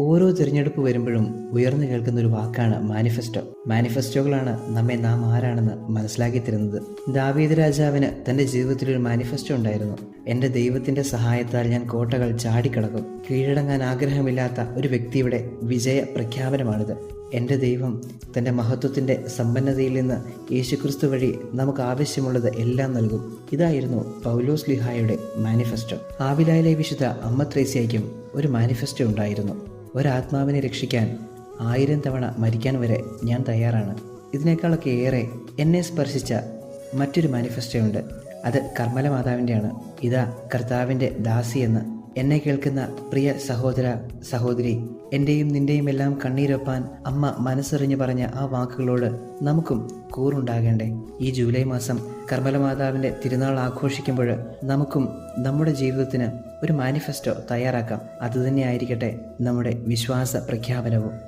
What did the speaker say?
ഓരോ തിരഞ്ഞെടുപ്പ് വരുമ്പോഴും ഉയർന്നു കേൾക്കുന്ന ഒരു വാക്കാണ് മാനിഫെസ്റ്റോ. മാനിഫെസ്റ്റോകളാണ് നമ്മെ നാം ആരാണെന്ന് മനസ്സിലാക്കി തരുന്നത്. ദാവീദ് രാജാവിന് തന്റെ ജീവിതത്തിൽ ഒരു മാനിഫെസ്റ്റോ ഉണ്ടായിരുന്നു. എന്റെ ദൈവത്തിന്റെ സഹായത്താൽ ഞാൻ കോട്ടകൾ ചാടിക്കടക്കും. കീഴടങ്ങാൻ ആഗ്രഹമില്ലാത്ത ഒരു വ്യക്തിയുടെ വിജയ പ്രഖ്യാപനമാണിത്. എന്റെ ദൈവം തന്റെ മഹത്വത്തിന്റെ സമ്പന്നതയിൽ നിന്ന് യേശുക്രിസ്തു വഴി നമുക്ക് ആവശ്യമുള്ളത് എല്ലാം നൽകും. ഇതായിരുന്നു പൗലോസ് ലിഹായുടെ മാനിഫെസ്റ്റോ. ആവിലായിലെ വിശുദ്ധ അമ്മ ത്രേസ്യയ്ക്കും ഒരു മാനിഫെസ്റ്റോ ഉണ്ടായിരുന്നു. ഒരാത്മാവിനെ രക്ഷിക്കാൻ ആയിരം തവണ മരിക്കാൻ വരെ ഞാൻ തയ്യാറാണ്. ഇതിനേക്കാളൊക്കെ ഏറെ എന്നെ സ്പർശിച്ച മറ്റൊരു മാനിഫെസ്റ്റോ ഉണ്ട്. അത് കർമ്മല മാതാവിന്റെയാണ്. ഇതാ കർത്താവിന്റെ ദാസി എന്ന് എന്നെ കേൾക്കുന്ന പ്രിയ സഹോദര സഹോദരി എന്റെയും നിന്റെയും എല്ലാം കണ്ണീരൊപ്പാൻ അമ്മ മനസ്സറിഞ്ഞു പറഞ്ഞ ആ വാക്കുകളോട് നമുക്കും കൂറുണ്ടാകേണ്ടേ? ഈ ജൂലൈ മാസം കർമ്മലമാതാവിന്റെ തിരുനാൾ ആഘോഷിക്കുമ്പോൾ നമുക്കും നമ്മുടെ ജീവിതത്തിന് ഒരു മാനിഫെസ്റ്റോ തയ്യാറാക്കാം. അതുതന്നെ ആയിരിക്കട്ടെ നമ്മുടെ വിശ്വാസ പ്രഖ്യാപനവും.